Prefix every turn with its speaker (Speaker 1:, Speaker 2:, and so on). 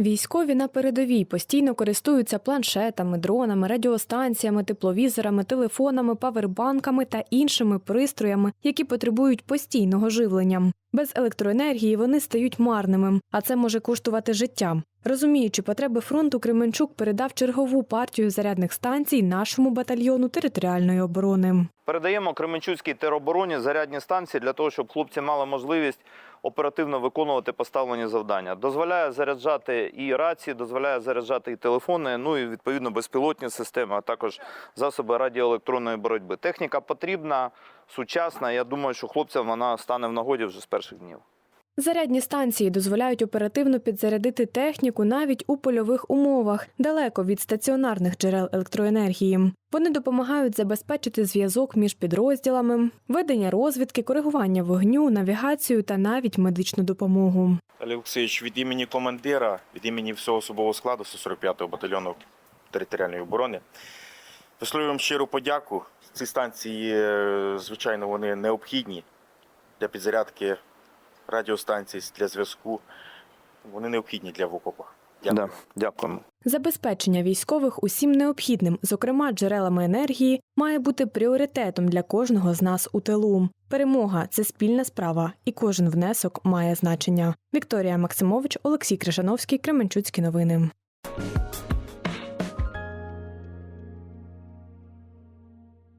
Speaker 1: Військові на передовій постійно користуються планшетами, дронами, радіостанціями, тепловізорами, телефонами, павербанками та іншими пристроями, які потребують постійного живлення. Без електроенергії вони стають марними, а це може коштувати життя. Розуміючи потреби фронту, Кременчук передав чергову партію зарядних станцій нашому батальйону територіальної оборони.
Speaker 2: Передаємо Кременчуцькій теробороні зарядні станції для того, щоб хлопці мали можливість оперативно виконувати поставлені завдання. Дозволяє заряджати і рації, дозволяє заряджати і телефони, ну і відповідно безпілотні системи, а також засоби радіоелектронної боротьби. Техніка потрібна, сучасна. Я думаю, що хлопцям вона стане в нагоді вже з перших днів.
Speaker 1: Зарядні станції дозволяють оперативно підзарядити техніку навіть у польових умовах, далеко від стаціонарних джерел електроенергії. Вони допомагають забезпечити зв'язок між підрозділами, ведення розвідки, коригування вогню, навігацію та навіть медичну допомогу.
Speaker 3: Олексійович, від імені командира, від імені всього особового складу 145-го батальйону територіальної оборони. Висловлюємо щиру подяку. Ці станції, е, звичайно, вони необхідні для підзарядки радіостанцій, для зв'язку. Вони необхідні для в окопах. Дякую.
Speaker 2: Да, дякуємо.
Speaker 1: Забезпечення військових усім необхідним, зокрема джерелами енергії, має бути пріоритетом для кожного з нас у тилу. Перемога це спільна справа, і кожен внесок має значення. Вікторія Максимович, Олексій Крижановський, Кременчуцькі новини.